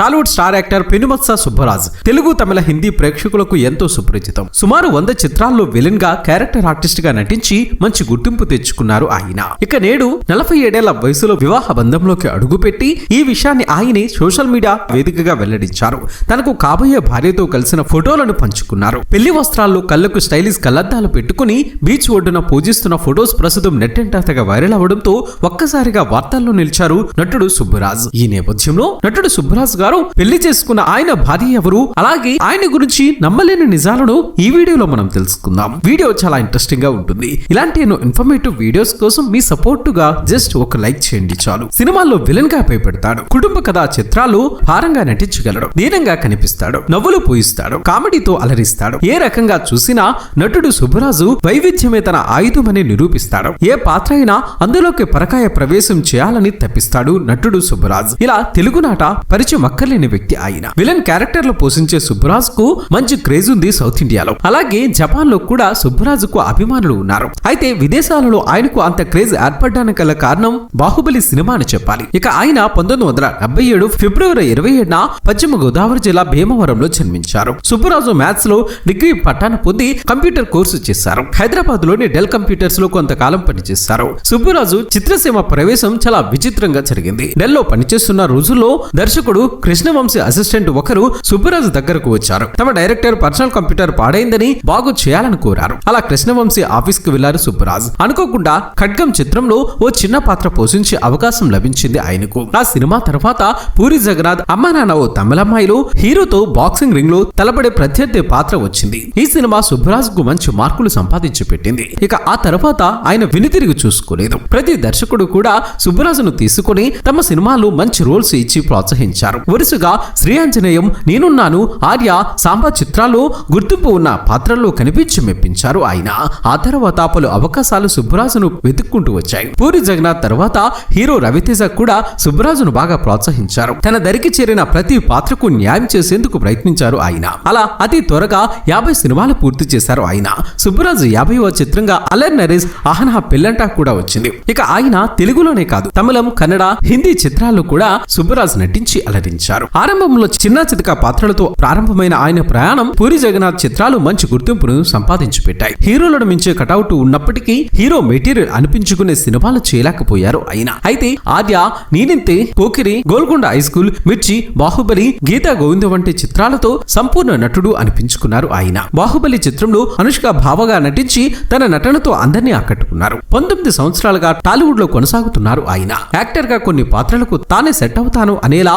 Tollywood star actor Penumatsa Subbaraju Telugu Tamil Hindi ప్రేక్షకులకు ఎంతో సుపరిచితం. సుమారు వంద చిత్రాల్లో విలన్గా క్యారెక్టర్ ఆర్టిస్ట్గా నటించి మంచి గుర్తింపు తెచ్చుకున్నారు ఆయన. ఇక నేడు నలభై ఏడేళ్ళ వయసులో వివాహ బంధంలోకి అడుగుపెట్టి ఈ విషయాన్ని ఆయనే సోషల్ మీడియా వేదికగా వెల్లడించారు. తనకు కాబోయే భార్యతో కలిసిన ఫోటోలను పంచుకున్నారు. పెళ్ళి వస్త్రాల్లో కళ్ళకు స్టైలిష్ కళ్ళద్దాలు పెట్టుకుని బీచ్ ఒడ్డున పూజిస్తున్న ఫొటోస్ ప్రస్తుతం నెట్టెంట వైరల్ అవడంతో ఒక్కసారిగా వార్తల్లో నిలిచారు నటుడు సుబ్బరాజ్. ఈ నేపథ్యంలో నటుడు సుబ్బరాజ్ గారు పెళ్ళి చేసుకున్న ఆయన భార్య ఎవరు? అలాగే ఆయన గురించి నమ్మలేని నిజాలను ఈ వీడియోలో మనం తెలుసుకుందాం. వీడియో చాలా ఇంట్రెస్టింగ్గా ఉంటుంది. ఇలాంటి ఎన్నో ఇన్ఫర్మేటివ్ వీడియోస్ కోసం మీ సపోర్ట్గా జస్ట్ ఒక లైక్ చేయండి చాలు. సినిమాల్లో విలన్గా భయపెడతాడు కుటుంబ కథా చిత్రాలు భారంగా నటించగలడు. దీనంగా కనిపిస్తాడు. నవ్వులు పూయిస్తాడు. కామెడీతో అలరిస్తాడు. ఏ రకంగా చూసినా నటుడు సుబ్బరాజు వైవిధ్యమే తన ఆయుధమని నిరూపిస్తాడు. ఏ పాత్ర అయినా అందులోకి పరకాయ ప్రవేశం చేయాలని తప్పిస్తాడు నటుడు సుబ్బరాజ్. ఇలా తెలుగునాట పరిచయం అక్కర్లేని వ్యక్తి ఆయన. విలన్ క్యారెక్టర్లో పోషించే సుబ్బరాజ్కు మంచి క్రేజ్ ఉంది సౌత్ ఇండియాలో అలాగే జపాన్లో కూడా సుబ్బరాజుకు అభిమానులు ఉన్నారు. అయితే విదేశాలలో ఆయనకు అంత క్రేజ్ ఏర్పడడానికి గల కారణం బాహుబలి సినిమా అని చెప్పాలి. ఇక ఆయన పంతొమ్మిది వందల డెబ్బై ఏడు ఫిబ్రవరి ఇరవై ఏడున పశ్చిమ గోదావరి జిల్లా భీమవరంలో జన్మించారు. సుబ్బరాజు మ్యాథ్స్లో డిగ్రీ పట్టాను పొంది కంప్యూటర్ కోర్సు చేశారు. హైదరాబాద్లోని డెల్ కంప్యూటర్స్లో కొంతకాలం పనిచేశారు. సుబ్బరాజు చిత్రసీమ ప్రవేశం చాలా విచిత్రంగా జరిగింది. డెల్లో పనిచేస్తున్న రోజుల్లో దర్శకుడు కృష్ణవంశీ అసిస్టెంట్ ఒకరు సుబ్బరాజు దగ్గరకు వచ్చారు. తమ డైరెక్టర్ పర్సనల్ కంప్యూటర్ పాడైందని బాగు చేయాలని కోరారు. అలా కృష్ణవంశీ ఆఫీస్కు వెళ్ళారు సుబ్బరాజు. అనుకోకుండా ఖడ్గం చిత్రంలో ఓ చిన్న పాత్ర పోషించే అవకాశం లభించింది ఆయనకు. ఆ సినిమా తర్వాత పూరి జగన్నాథ్ అమ్మ నాన్న ఓ తమిళమ్మాయిలో హీరోతో బాక్సింగ్ రింగ్లో తలపడే ప్రత్యర్థి పాత్ర వచ్చింది. ఈ సినిమా సుబ్బరాజ్కు మంచి మార్కులు సంపాదించి పెట్టింది. ఇక ఆ తర్వాత ఆయన వినితిరిగి చూసుకోలేదు. ప్రతి దర్శకుడు కూడా సుబ్బరాజును తీసుకుని తమ సినిమాలు మంచి రోల్స్ ఇచ్చి ప్రోత్సహించారు. వరుసగా శ్రీ ఆంజనేయం నేనున్నాను. ఆర్య సాంబా చిత్రాల్లో గుర్తింపు ఉన్న పాత్రల్లో కనిపించి మెప్పించారు ఆయన. ఆ తర్వాత పలు అవకాశాలు సుబ్బరాజును వెతుక్కుంటూ వచ్చాయి. పూరి జగన్నాథ్ తర్వాత హీరో రవితేజ కూడా సుబ్బరాజును బాగా ప్రోత్సహించారు. తన దరికి చేరిన ప్రతి పాత్రకు న్యాయం చేసేందుకు ప్రయత్నించారు ఆయన. అలా అతి త్వరగా యాభై సినిమాలు పూర్తి చేశారు ఆయన. సుబ్బరాజు యాభైవ చిత్రంగా అలర్ నరేష్ ఆహనా పెళ్ళంటా కూడా వచ్చింది. ఇక ఆయన తెలుగులోనే కాదు తమిళం కన్నడ హిందీ చిత్రాల్లో కూడా సుబ్బరాజు నటించి అలరించారు. ఆరంభంలో చిన్న చితక పాత్రలతో ప్రారంభమైన ఆయన ప్రయాణం పూరి జగన్నాథ్ చిత్రాలు మంచి గుర్తింపును సంపాదించి పెట్టాయి హీరోలను మించే కటౌట్ ఉన్నప్పటికీ హీరో మెటీరియల్ అనిపించుకునే సినిమాలు చేయలేకపోయారు ఆయన. అయితే ఆద్య నీనింతే పోకిరి గోల్కొండ హై స్కూల్ మిర్చి బాహుబలి గీతా గోవింద వంటి చిత్రాలతో సంపూర్ణ నటుడు అనిపించుకున్నారు ఆయన. బాహుబలి చిత్రంలో అనుష్క భావగా నటించి తన నటనతో అందరినీ ఆకట్టుకున్నారు. పంతొమ్మిది సంవత్సరాలుగా టాలీవుడ్లో కొనసాగుతున్నారు ఆయన. యాక్టర్గా కొన్ని పాత్రలకు తానే సెట్ అవుతాను అనేలా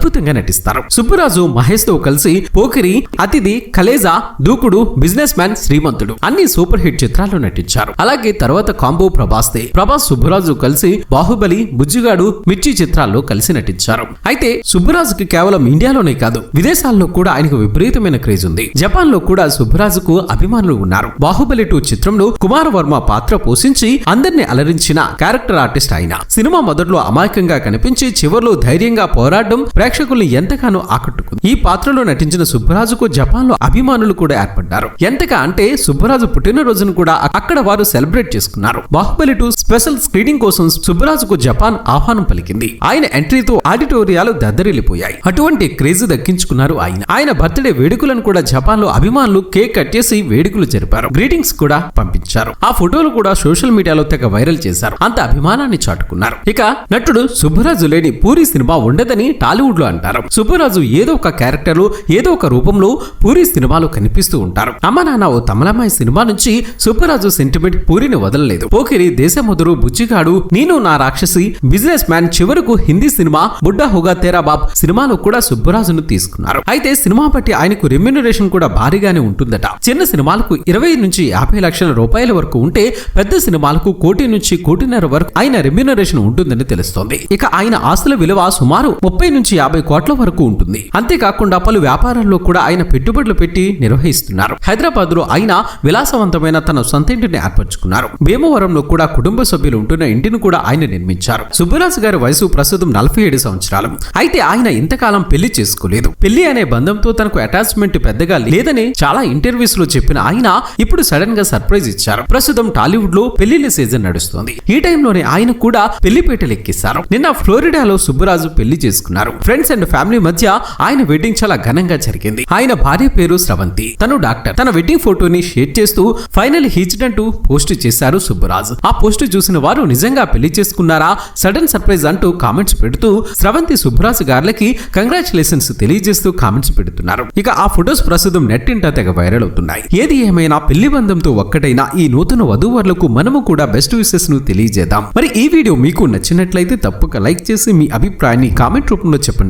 అద్భుతంగా నటిస్తారు. సుబ్బరాజు మహేష్తో కలిసి పోకిరి అతిథి కలేజా దూకుడు బిజినెస్ మ్యాన్ శ్రీమంతుడు అన్ని సూపర్ హిట్ చిత్రాల్లో నటించారు. అలాగే తర్వాత కాంబో ప్రభాస్తే ప్రభాస్ సుబ్బరాజు కలిసి బాహుబలి బుజ్జిగాడు మిర్చి చిత్రాల్లో కలిసి నటించారు. అయితే సుబ్బరాజుకి కేవలం ఇండియాలోనే కాదు విదేశాల్లో కూడా ఆయనకు విపరీతమైన క్రేజ్ ఉంది. జపాన్లో కూడా సుబ్బరాజుకు అభిమానులు ఉన్నారు. బాహుబలి టూ చిత్రంలో కుమార్ వర్మ పాత్ర పోషించి అందరినీ అలరించిన క్యారెక్టర్ ఆర్టిస్ట్ ఆయన. సినిమా మొదట్లో అమాయకంగా కనిపించి చివరిలో ధైర్యంగా పోరాడడం ప్రేక్షకుల్ని ఎంతగానో ఆకట్టుకుంది. ఈ పాత్రలో నటించిన సుబ్బరాజుకు జపాన్లో అభిమానులు కూడా ఏర్పడ్డారు. ఎంతగా అంటే సుబ్బరాజు పుట్టినరోజును కూడా అక్కడ వారు సెలబ్రేట్ చేసుకున్నారు. బాహుబలి టూ స్పెషల్ స్క్రీనింగ్ కోసం సుబ్బరాజుకు జపాన్ ఆహ్వానం పలికింది. ఆయన ఎంట్రీతో ఆడిటోరియాలు దద్దరిల్లిపోయాయి. అటువంటి క్రేజ్ దక్కించుకున్నారు ఆయన. ఆయన బర్త్డే వేడుకలను కూడా జపాన్లో అభిమానులు కేక్ కట్ చేసి వేడుకలు జరిపారు. గ్రీటింగ్స్ కూడా పంపించారు. ఆ ఫోటోలు కూడా సోషల్ మీడియాలో తెగ వైరల్ చేశారు. అంత అభిమానాన్ని చాటుకున్నారు. ఇక నటుడు సుబ్బరాజు లేని పూరి సినిమా ఉండదని టాలీవుడ్ లో అంటారు. సుబ్బరాజు ఏదో ఒక క్యారెక్టర్లో ఏదో ఒక రూపంలో పూరి సినిమాలో కనిపిస్తూ ఉంటారు. అమ్మ నాన్న ఓ తమలమ్మాయి సినిమా నుంచి సుబ్బరాజు సెంటిమెంట్ పూరిని వదలలేదు. పోకిరి దేశముదురు బుచ్చిగాడు నేను నా రాక్షసి బిజినెస్ మ్యాన్ చివరకు హిందీ సినిమా బుడ్డా హుగా తేరా బాబ్ సినిమాలో కూడా సుబ్బరాజును తీసుకున్నారు. అయితే సినిమా బట్టి ఆయనకు రెమ్యునరేషన్ కూడా భారీగానే ఉంటుందట. చిన్న సినిమాలకు ఇరవై నుంచి యాభై లక్షల రూపాయల వరకు ఉంటే పెద్ద సినిమాలకు కోటి నుంచి కోటిన్నర వరకు ఆయన రెమ్యునరేషన్ ఉంటుందని తెలుస్తోంది. ఇక ఆయన ఆస్తుల విలువ సుమారు ముప్పై నుంచి యాభై కోట్ల వరకు ఉంటుంది. అంతేకాకుండా పలు వ్యాపారాల్లో కూడా ఆయన పెట్టుబడులు పెట్టి నిర్వహిస్తున్నారు. హైదరాబాద్లో ఆయన విలాసవంతమైన తన సొంత ఇంటిని ఏర్పరచుకున్నారు. భీమవరంలో కూడా కుటుంబ సభ్యులు ఉంటున్న ఇంటిని కూడా ఆయన నిర్మించారు. సుబ్బరాజు గారి వయసు ప్రస్తుతం నలభై ఏడు సంవత్సరాలు. అయితే ఆయన ఇంతకాలం పెళ్ళి చేసుకోలేదు. పెళ్ళి అనే బంధంతో తనకు అటాచ్మెంట్ పెద్దగా లేదని చాలా ఇంటర్వ్యూస్లో చెప్పిన ఆయన ఇప్పుడు సడన్గా సర్ప్రైజ్ ఇచ్చారు. ప్రస్తుతం టాలీవుడ్లో పెళ్ళిళ్ళ సీజన్ నడుస్తోంది. ఈ టైంలోనే ఆయన కూడా పెళ్ళిపేటలు ఎక్కిస్తారు నిన్న ఫ్లోరిడాలో సుబ్బరాజు పెళ్ళి చేసుకున్నారు. ఫ్రెండ్స్ ఫ్రెండ్స్ అండ్ ఫ్యామిలీ మధ్య ఆయన వెడ్డింగ్ చాలా ఘనంగా జరిగింది. ఆయన భార్య పేరు స్రవంతి. తను డాక్టర్. తన వెడ్డింగ్ ఫోటోని షేర్ చేస్తూ ఫైనల్ హిజ్డ్ అంటూ పోస్ట్ చేశారు సుబ్బరాజ్. ఆ పోస్ట్ చూసిన వారు నిజంగా పెళ్ళి చేసుకున్నారా? సడన్ సర్ప్రైజ్ అంటూ కామెంట్స్ పెడుతూ స్రవంతి సుబ్బరాజ్ గార్లకి కంగ్రాచులేషన్స్ తెలియజేస్తూ కామెంట్స్ పెడుతున్నారు. ఇక ఆ ఫొటోస్ ప్రస్తుతం నెట్టింట తెగ వైరల్ అవుతున్నాయి. ఏది ఏమైనా పెళ్ళి బంధంతో ఒక్కటైన ఈ నూతన వధూవరులకు మనము కూడా బెస్ట్ విషెస్ను తెలియజేద్దాం. మరి ఈ వీడియో మీకు నచ్చినట్లయితే తప్పక లైక్ చేసి మీ అభిప్రాయాన్ని కామెంట్ రూపంలో చెప్పండి.